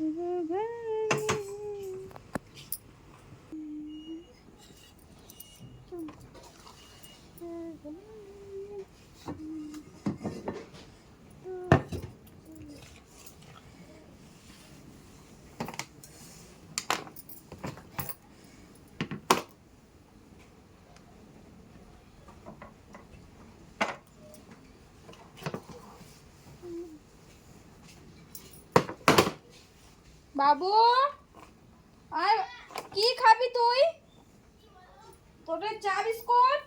Mm-hmm. বাবু, আর কি খাবি তুই? তোদের চা বিস্কুট?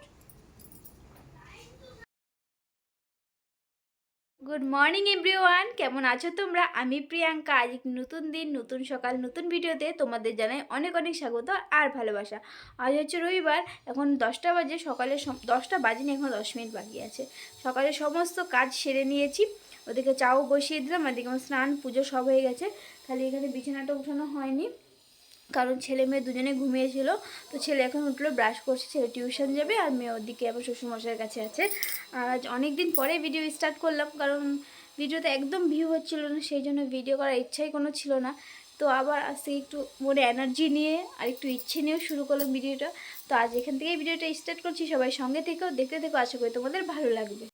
গুড মর্নিং এভরিওয়ান কেমন আছো তোমরা? আমি প্রিয়াঙ্কা। আজ নতুন দিন, নতুন সকাল, নতুন ভিডিওতে তোমাদের জানাই অনেক অনেক স্বাগত আর ভালোবাসা। আজ হচ্ছে রবিবার, এখন দশটা বাজে, সকালে দশটা বাজেনি, এখন দশ মিনিট বাকি আছে। সকালে সমস্ত কাজ সেরে নিয়েছি। ওদিকে চাও বসিয়ে দিলাম, এদিকে আমার স্নান, পুজো সব হয়ে গেছে। খালি এখানে বিছানাটা উঠানো হয়নি। কারণ ছেলে মেয়ে দুজনে ঘুমিয়েছিল। তো ছেলে এখন উঠল ব্রাশ করছে, ছেলে টিউশন যাবে আর মেয়ে ওদিকে আবার শ্বশুরমশাইয়ের কাছে আছে। আর আজ অনেক দিন পরে ভিডিও স্টার্ট করলাম কারণ ভিডিওতে একদম ভিউ হচ্ছিল না, সেই জন্য ভিডিও করার ইচ্ছাই কোনো ছিল না। তো আবার আজকে একটু মনে এনার্জি নিয়ে আর একটু ইচ্ছে নিয়েও শুরু করলাম ভিডিওটা তো আজ এখান থেকেই ভিডিওটা স্টার্ট করছি। সবাই সঙ্গে থেকেও দেখতে থেকেও আশা করি তোমাদের ভালো লাগবে।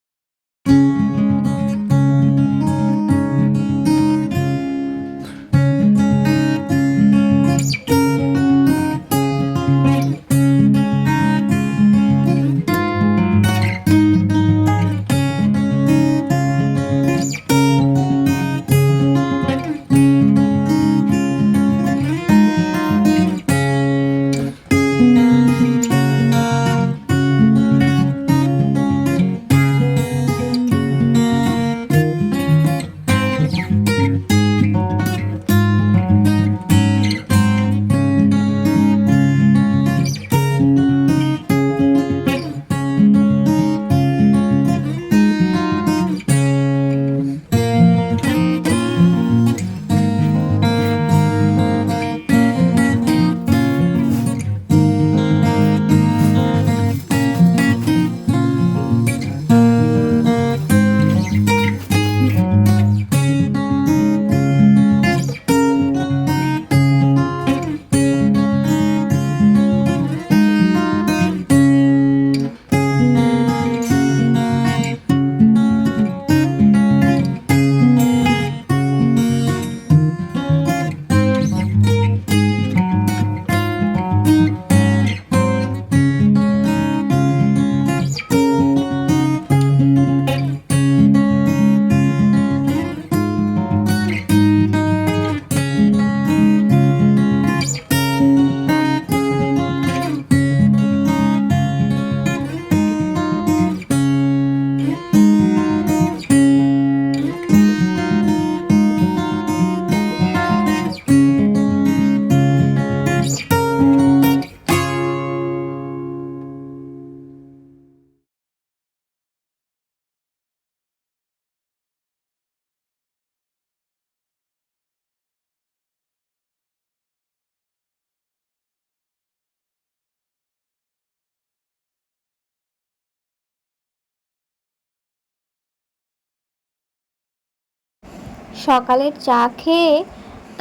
সকালের চা খেয়ে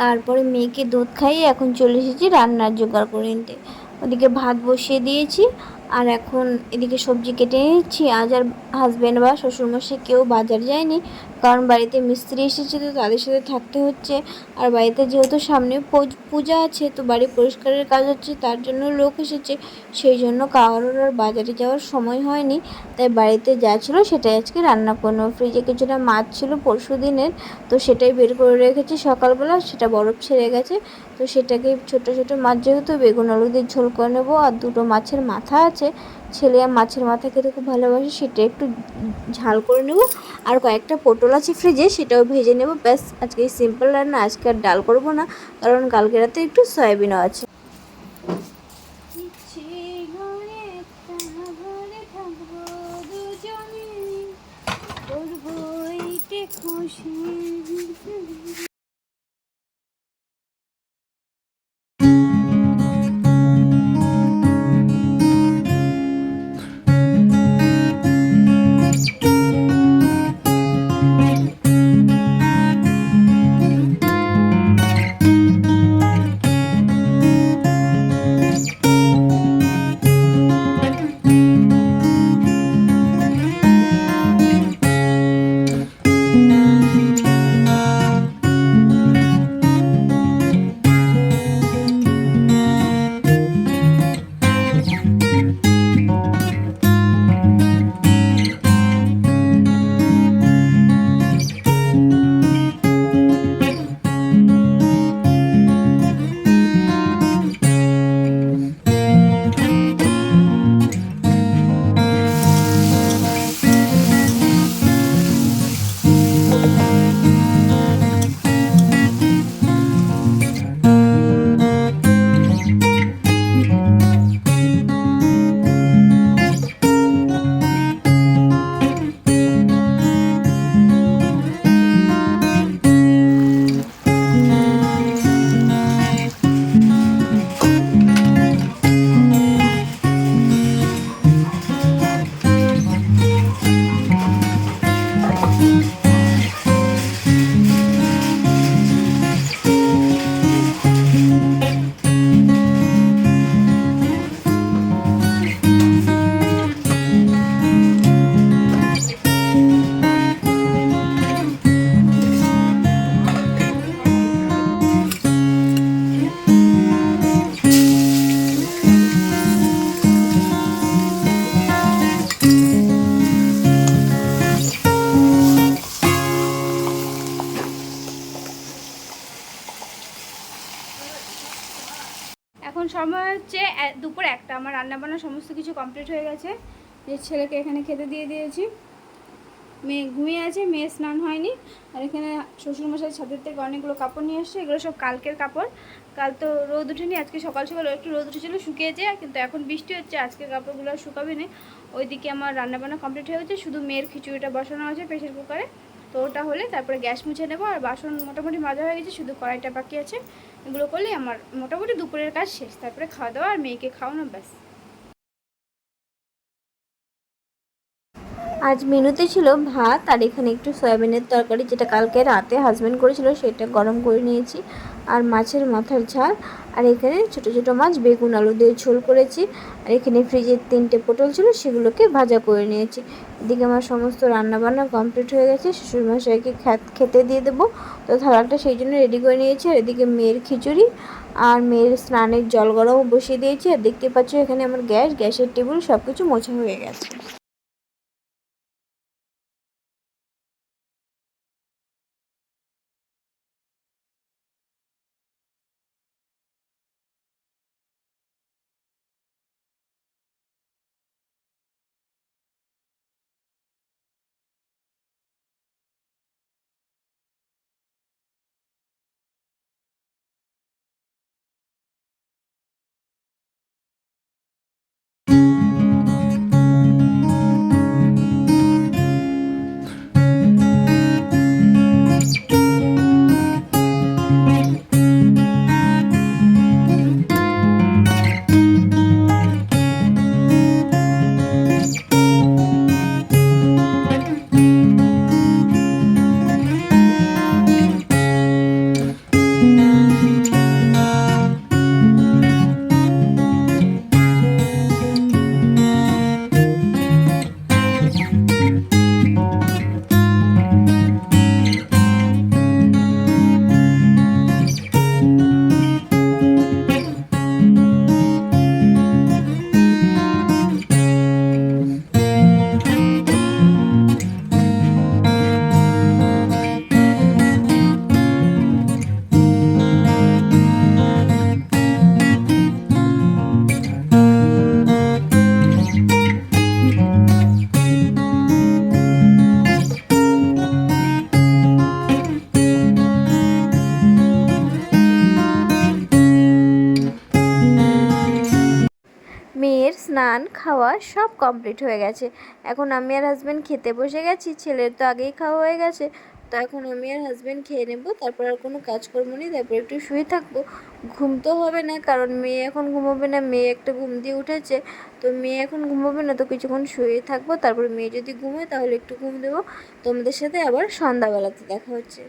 তারপরে মেয়েকে দুধ খাইয়ে এখন চলে এসেছি রান্নার জোগাড় করে নিতে। ওদিকে ভাত বসিয়ে দিয়েছি আর এখন এদিকে সবজি কেটে নিচ্ছি আজ আর হাজব্যান্ড বা শ্বশুরমশাই কেউ বাজার যায়নি। কারণ বাড়িতে মিস্ত্রি এসেছে তো তাদের সাথে থাকতে হচ্ছে। আর বাড়িতে যেহেতু সামনে পূজা আছে, তো বাড়ি পরিষ্কারের কাজ হচ্ছে, তার জন্য লোক এসেছে। সেই জন্য কারোর আর বাজারে যাওয়ার সময় হয়নি, তাই বাড়িতে যা ছিল সেটাই আজকে রান্না করল ফ্রিজে কিছুটা মাছ ছিল পরশু দিনের, তো সেটাই বের করে রেখেছি সকালবেলা, সেটা বরফ ছেড়ে গেছে, তো সেটাকে ছোট ছোট মাছ যেহেতু, বেগুন, আলু দিয়ে ঝোল করে নেব। আর দুটো মাছের মাথা আছে ছেলে মাছের মাথা খেতে খুব ভালোবাসে, সেটা একটু ঝাল করে নেব। আর কয়েকটা পটল আছে ফ্রিজে সেটাও ভেজে নেব। ব্যাস, আজকে সিম্পল রান্না, আজকে আর ডাল করব না, কারণ কালকে রাতে একটু সয়াবিনও আছে। রান্না বান্না সমস্ত কিছু কমপ্লিট হয়ে গেছে। যে ছেলেকে এখানে খেতে দিয়ে দিয়েছি। মেয়ে ঘুমিয়ে আছে, মেয়ে স্নান হয়নি। আর এখানে শ্বশুরমশাই ছাদের থেকে অনেকগুলো কাপড় নিয়ে এসছে। এগুলো সব কালকের কাপড়। কাল তো রোদ উঠেনি, আজকে সকাল সকাল একটু রোদ উঠেছিল, শুকিয়েছে, কিন্তু এখন বৃষ্টি হচ্ছে। আজকের কাপড়গুলো আর শুকাবে না। ওইদিকে আমার রান্নাবান্না কমপ্লিট হয়ে গেছে। শুধু মেয়ের খিচুড়িটা বসানো আছে প্রেশার কুকারে। তো ওটা হলে তারপরে গ্যাস মুছে নেব। আর বাসন মোটামুটি মাজা হয়ে গেছে। শুধু কড়াইটা বাকি আছে। এগুলো করলেই আমার মোটামুটি দুপুরের কাজ শেষ। তারপরে খাওয়া দাওয়া আর মেয়েকে খাওয়ানো ব্যাস। আজ মেনুতে ছিল ভাত আর এখানে একটু সয়াবিনের তরকারি যেটা কালকে রাতে হাজব্যান্ড করেছিল সেটা গরম করে নিয়েছি আর মাছের মাথার ঝাল। আর এখানে ছোট ছোট মাছ, বেগুন, আলু দিয়ে ঝোল করেছি। আর এখানে ফ্রিজের তিনটে পটল ছিল, সেগুলোকে ভাজা করে নিয়েছি। এদিকে আমার সমস্ত রান্না বান্না কমপ্লিট হয়ে গেছে। শ্বশুরমশাইকে খ্যাত- খেতে দিয়ে দেবো। তো থালাটা সেই জন্য রেডি করে নিয়েছি। আর এদিকে মেয়ের খিচুড়ি আর মেয়ের স্নানের জল গরম বসিয়ে দিয়েছি। আর দেখতে পাচ্ছ এখানে আমার গ্যাস, গ্যাসের টেবিল সব কিছু মোছা হয়ে গেছে। খাওয়া সব কমপ্লিট হয়ে গেছে। এখন আমি আর হাজব্যান্ড খেতে বসে গেছি, ছেলের তো আগেই খাওয়া হয়ে গেছে। তো এখন আমি আর হাজব্যান্ড খেয়ে নেব, তারপর আর কোনো কাজ করব না তারপর একটু শুয়ে থাকব। ঘুম তো হবে না, কারণ মেয়ে এখন ঘুমোবে না, মেয়ে একটা ঘুম দিয়ে উঠেছে। তো মেয়ে এখন ঘুমোবে না, তো কিছুক্ষণ শুয়ে থাকব। তারপর মেয়ে যদি ঘুমোয়, তাহলে একটু ঘুম দেবো। তোমাদের সাথে আবার সন্ধ্যাবেলাতে দেখা হচ্ছে।